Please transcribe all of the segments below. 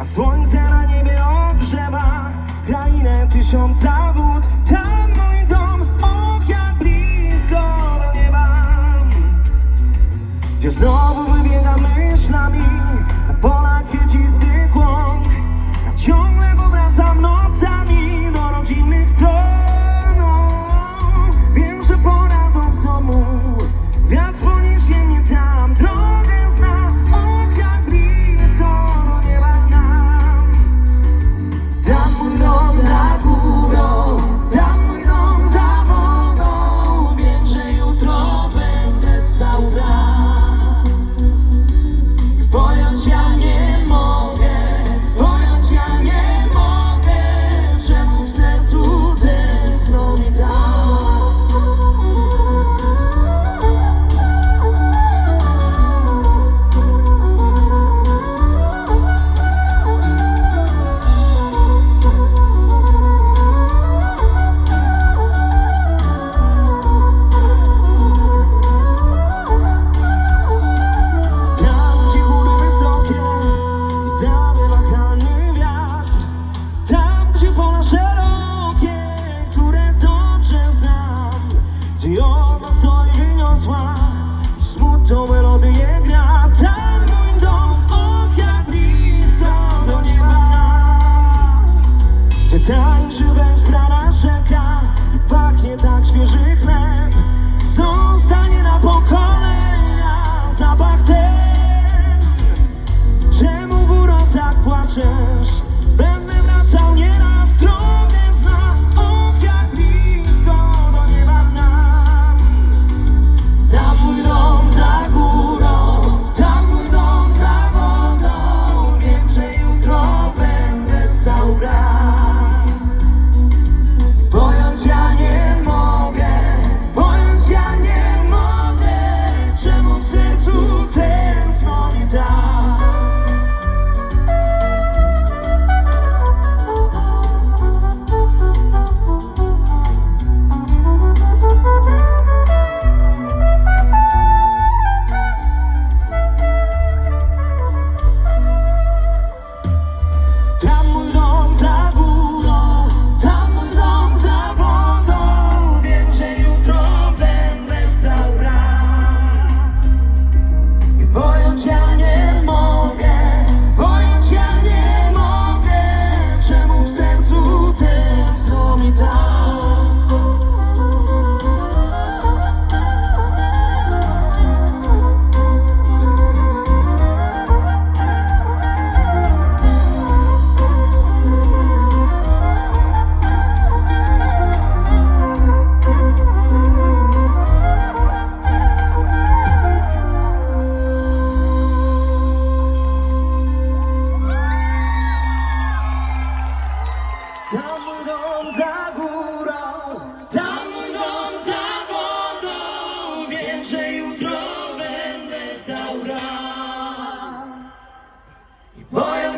A słońce na niebie ogrzewa Krainę tysiąca wód. Tam mój dom, och jak blisko do nieba. Gdzie znowu wybiega myślami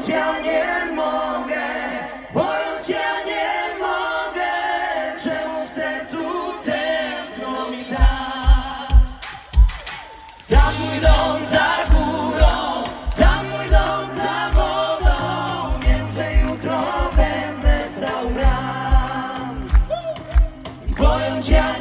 Pojąć ja nie mogę, pojąć ja nie mogę, czemu w sercu tęskno mi tak? mój dom za górą, tam mój dom za wodą, wiem, że jutro będę stał bram. Pojąć ja